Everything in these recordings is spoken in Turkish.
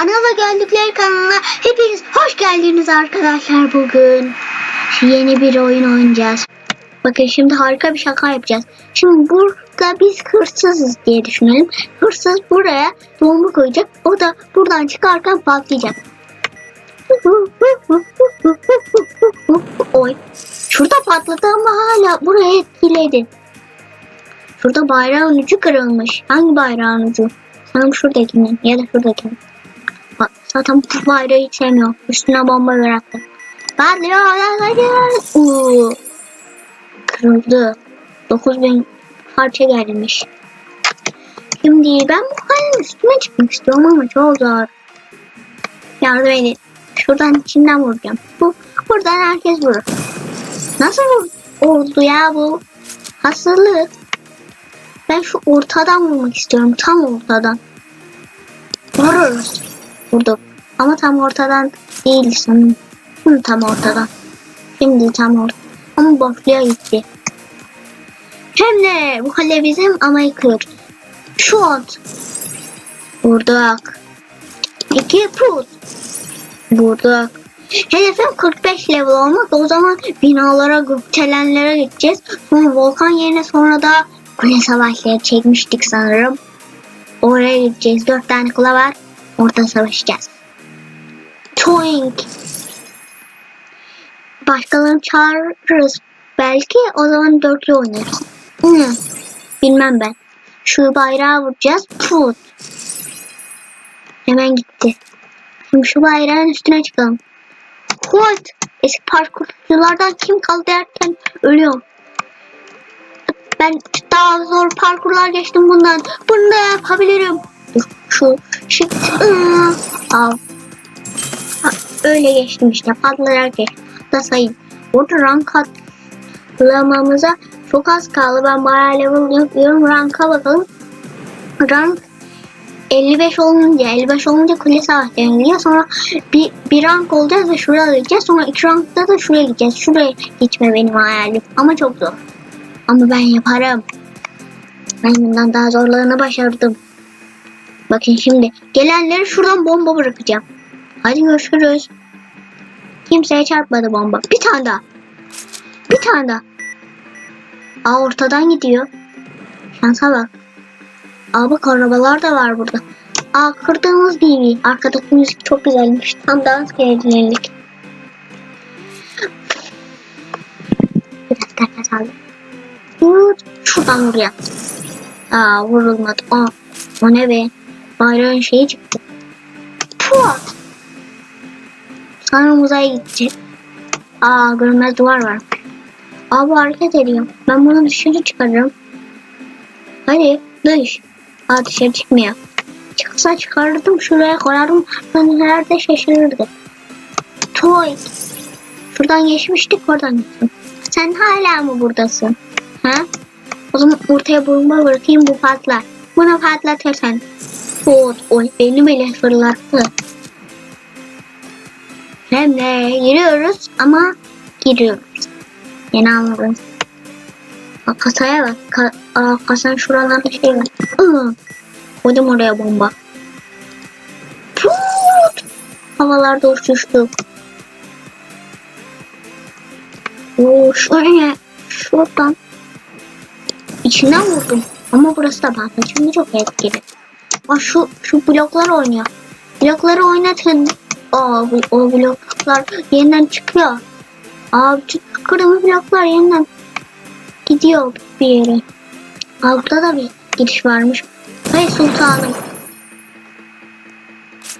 Ana ve Gördükleri kanalına hepiniz hoş geldiniz arkadaşlar bugün. Yeni bir oyun oynayacağız. Bakın şimdi harika bir şaka yapacağız. Şimdi burada biz hırsızız diye düşünelim. Hırsız buraya bomba koyacak. O da buradan çıkarken patlayacak. Oy. Şurada patladı ama hala buraya etkiledi. Şurada bayrağın ucu kırılmış. Hangi bayrağın ucu? Sanırım şuradakinin ya da şuradakinin. Zaten bu bayrağı hiç sevmiyorum. Üstüne bomba bıraktı. Patlıyor. Uuu. Kırıldı. 9000 parça gelmiş. Şimdi ben bu kalenin üstüne çıkmak istiyorum ama çok zor. Yardım edin. Şuradan içinden vuracağım. Bu buradan herkes vurur. Nasıl oldu ya bu? Hastalık. Ben şu ortadan vurmak istiyorum. Tam ortadan. Vururuz. Vurduk. Ama tam ortadan değil sanırım. Hı, tam ortadan. Şimdi tam orta. Ama boşluğa gitti. Hem de bu kale bizim ama yıkıyoruz. Şut. Vurduk. İki put. Vurduk. Hedefim 45 level olmak. O zaman binalara, gökdelenlere gideceğiz. Sonra volkan yerine sonra da kule savaşları çekmiştik sanırım. Oraya gideceğiz. Dört tane kule var. Orada savaşacağız. Toink. Başkalarını çağırırız. Belki o zaman dörtlü oynarız. Hı. Bilmem ben. Şu bayrağı vuracağız. Put. Hemen gitti. Şimdi şu bayrağın üstüne çıkalım. What? Eski parkurculardan kim kaldı derken ölüyorum. Ben daha zor parkurlar geçtim bundan. Bunu da yapabilirim. Şu shift. ıı, Al. Ha, öyle geçtim işte. Patlayarak geçtim. Da sayayım. Burada rank atlamamıza çok az kaldı. Ben bayağı level yapıyorum. Rank'a bakalım. Rank 55 olunca 55 olunca kule savaşlarına gidiyor. Sonra bir, bir rank olacağız ve şuraya gideceğiz. Sonra iki rankta da şuraya gideceğiz. Şuraya gitme benim hayalim. Ama çok zor. Ama ben yaparım. Ben bundan daha zorlarını başardım. Bakın şimdi gelenleri şuradan bomba bırakacağım. Hadi görüşürüz. Kimseye çarpmadı bomba. Bir tane daha. Bir tane daha. Aa ortadan gidiyor. Şansa bak. Aa bak arabalar da var burada. Aa kırdığımız TV. Arkadaki müzik çok güzelmiş. Tam dans gelinlik. Bir dakika nefes aldım. Vur. Şuradan vuracağım. Aa vurulmadı. Aa o ne be? Bayrağın şeyi çıktı. Puat. Sanırım uzaya gidecek. Aa görünmez duvar var. Aa bu hareket ediyor. Ben bunu dışarı çıkarırım. Hadi dış. Aa dışarı çıkmıyor. Çıksa çıkarırdım şuraya koyardım. Ben nerede şaşırırdı. Toy. Şuradan geçmiştik oradan gittim. Sen hala mı buradasın? Ha? O zaman ortaya bomba bırakayım bu patlar. Bunu patlatırsan. Oy, oy beni bile fırlattı. Hem de giriyoruz ama giriyoruz. Yeni anladım. Bak kasaya bak. Ka Aa, kasanın şuralarda şey var. Koydum oraya bomba. Put! Havalarda uçuştuk. Oo, şuraya. Şuradan. İçinden vurdum. Ama burası da patladı. Şimdi çok etkili. Aa, şu, şu bloklar oynuyor. Blokları oynatın. Aa, o bloklar yeniden çıkıyor. Aa, kırmızı bloklar yeniden gidiyor bir yere. Aa, burada da bir giriş varmış. Hey sultanım.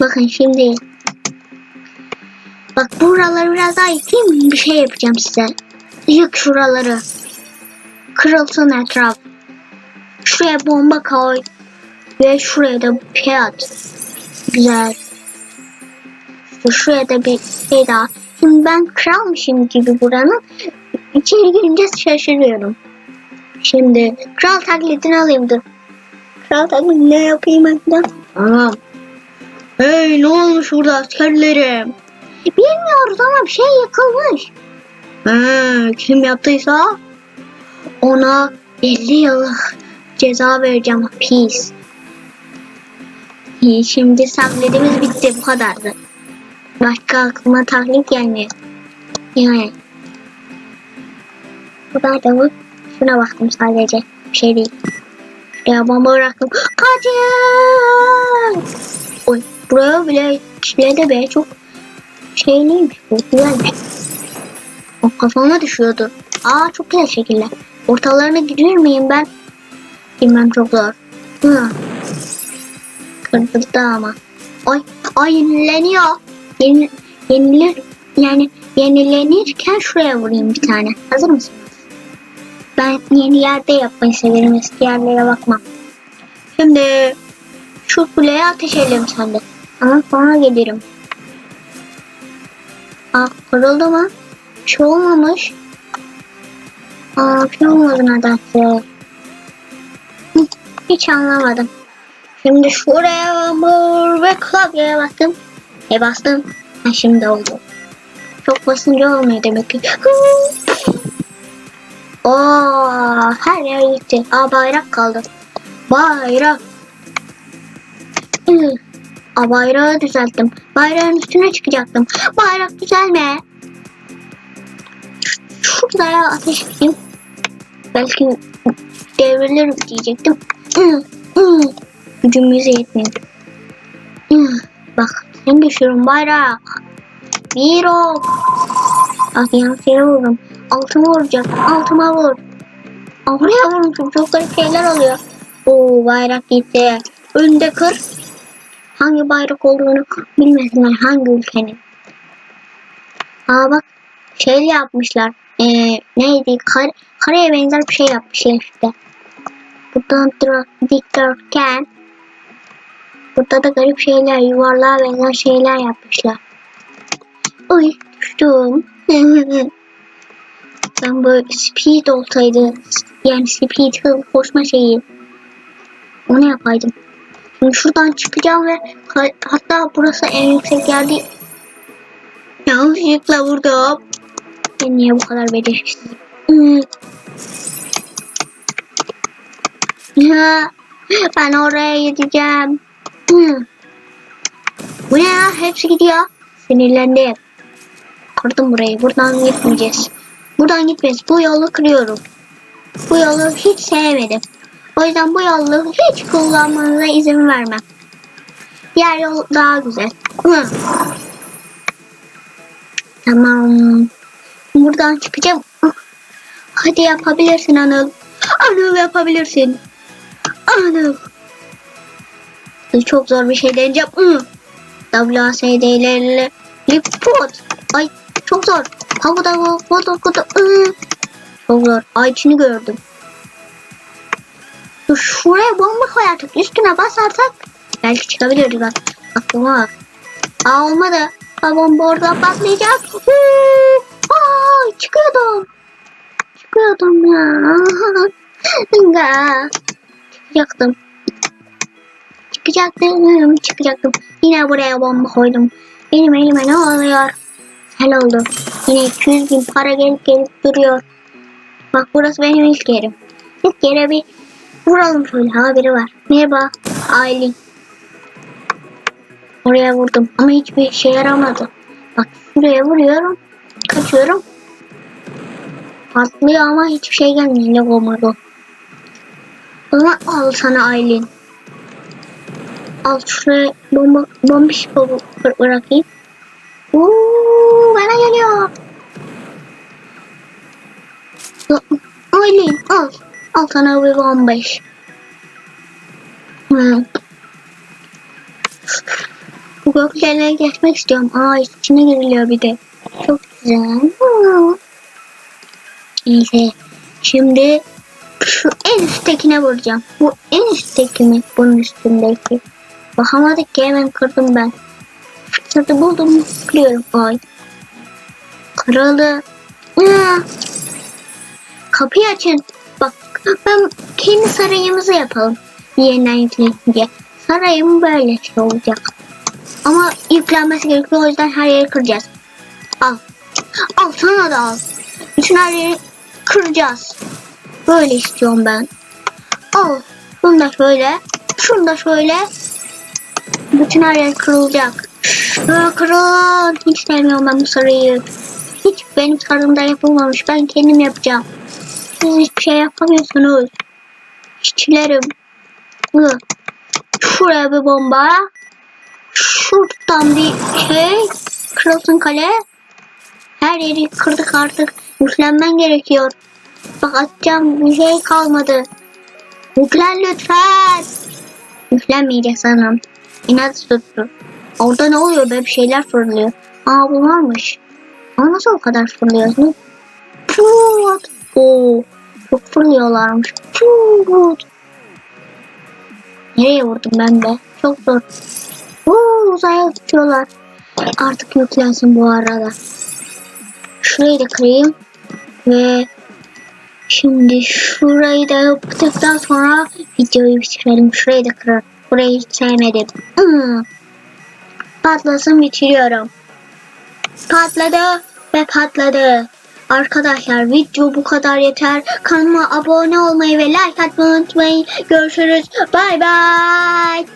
Bakın şimdi. Bak buraları biraz daha yıkayayım bir şey yapacağım size. Yık şuraları. Kırılsın etraf. Şuraya bomba koy. Ve şuraya da at. Güzel. Şuraya da bir şey daha. Şimdi ben kralmışım gibi buranın. İçeri girince şaşırıyorum. Şimdi kral taklidini alayım dur. Kral taklidini ne yapayım ben? Tamam. Hey ne olmuş burada askerlerim? Bilmiyoruz ama bir şey yıkılmış. Ha, kim yaptıysa ona 50 yıllık ceza vereceğim hapis. İyi, Şimdi sahnemiz bitti. Bu kadardı. Başka aklıma taklit gelmiyor. Yani. Bu kadar da bu. Şuna baktım sadece. Bir şey değil. Şuraya bomba bıraktım. Kaçın! Oy. Buraya bile içine de be çok şeyliymiş bu. Güzelmiş. O kafama düşüyordu. Aa çok güzel şekiller. Ortalarına gidiyor muyum ben? Bilmem çok zor. Hı. Kırdırdı ama. Ay, ay yenileniyor. Yeni, yenilir, yani yenilenirken şuraya vurayım bir tane. Hazır mısın? Ben yeni yerde yapmayı severim. Eski yerlere bakmam. Şimdi şu kuleye ateş edelim sende. Ama sonra gelirim. Aa kırıldı mı? Bir şey olmamış. Aa bir şey olmadı nedense. Hiç anlamadım. Şimdi şuraya vur ve klavyeye bastım. E bastım. Ha şimdi oldu. Çok basınca olmuyor demek ki. Oo, her yer gitti. Aa bayrak kaldı. Bayrak. Aa bayrağı düzelttim. Bayrağın üstüne çıkacaktım. Bayrak düzelme. Şuraya ateş edeyim. Belki devrilir diyecektim. Hı, hı. Gücüm yüze yetmiyor. Hı, Bak sen düşürün bayrak. Bir ok. Ah yanlış yere vurdum. Altıma vuracak. Altıma vur. Oraya vurmuşum. Çok garip şeyler oluyor. Oo bayrak gitti. Önde kır. Hangi bayrak olduğunu bilmesinler. Hangi ülkenin. Aa bak şey yapmışlar. Ee, neydi? Kare, kareye benzer bir şey yapmışlar işte. Buradan dikdörtgen. Burada da garip şeyler, yuvarlığa benzer şeyler yapmışlar. Oy düştüm. ben böyle speed olsaydı, yani speed hız koşma şeyi. Onu yapaydım. Şimdi şuradan çıkacağım ve ha- hatta burası en yüksek yer değil. Yanlışlıkla vurdum. Ben niye bu kadar beceriksizim? Ben oraya gideceğim. Hmm. Bu ne ya? Hepsi gidiyor. Sinirlendim. Kırdım burayı. Buradan gitmeyeceğiz. Buradan gitmez. Bu yolu kırıyorum. Bu yolu hiç sevmedim. O yüzden bu yolu hiç kullanmanıza izin vermem. Diğer yol daha güzel. Tamam. Buradan çıkacağım. Hadi yapabilirsin Anıl. Anıl yapabilirsin. Anıl. Çok zor bir şey deneyeceğim. Hı. WASD'lerle Lipot. Ay çok zor. Havada havada havada. Hı. Çok zor. Ay içini gördüm. Dur şuraya bomba koyardık. Üstüne basarsak belki çıkabiliriz bak. Aklıma bak. Aa olmadı. Aa, bomba orada patlayacak. Huu! Aa çıkıyordum. Çıkıyordum ya. Çıkacaktım. Çıkacaktım. Çıkacaktım. Yine buraya bomba koydum. Benim elime ne oluyor? Hel oldu. Yine 200 bin para gelip gelip duruyor. Bak burası benim ilk yerim. İlk yere bir vuralım şöyle. Ha var. Merhaba. Aylin. Oraya vurdum ama hiçbir işe yaramadı. Bak şuraya vuruyorum. Kaçıyorum. Patlıyor ama hiçbir şey gelmiyor. Ne olmadı. Ama al sana Aylin. Al şuraya bomba, bombiş bı- bırakayım. Uuu bana geliyor. Aylin al. Al sana bir bombiş. Bu göklerine geçmek istiyorum. Aa içine giriliyor bir de. Çok güzel. Aa. Neyse. Şimdi şu en üsttekine vuracağım. Bu en üstteki mi? Bunun üstündeki. Bakamadık ki hemen kırdım ben. Fırsatı buldum. Kırıyorum. Ay. Kırıldı. Kapıyı açın. Bak ben kendi sarayımızı yapalım. Yeniden yüklenince. Sarayım böyle şey olacak. Ama yüklenmesi gerekiyor o yüzden her yeri kıracağız. Al. Al sana da al. Bütün her yeri kıracağız. Böyle istiyorum ben. Al. Bunu da şöyle. Şunu da şöyle. Bütün her yer kırılacak. Aa, kırıl. Hiç sevmiyorum ben bu sarıyı. Hiç benim sarımda yapılmamış. Ben kendim yapacağım. Siz hiçbir şey yapamıyorsunuz. İşçilerim. Şuraya bir bomba. Şuradan bir şey. Kırılsın kale. Her yeri kırdık artık. Yüklenmen gerekiyor. Bak atacağım bir şey kalmadı. Yüklen lütfen. Yüklenmeyecek sanırım. İnat tuttu. Orada ne oluyor be bir şeyler fırlıyor. Aa bu varmış. Ama nasıl o kadar fırlıyorsun? Put. Oo, çok fırlıyorlarmış. Put. Nereye vurdum ben be? Çok zor. Oo, uzaya uçuyorlar. Artık yüklensin bu arada. Şurayı da kırayım. Ve şimdi şurayı da yaptıktan sonra videoyu bitirelim. Şurayı da kırarım. Burayı hiç sevmedim. Hmm. Patlasın bitiriyorum. Patladı ve patladı. Arkadaşlar video bu kadar yeter. Kanalıma abone olmayı ve like atmayı unutmayın. Görüşürüz. Bay bay.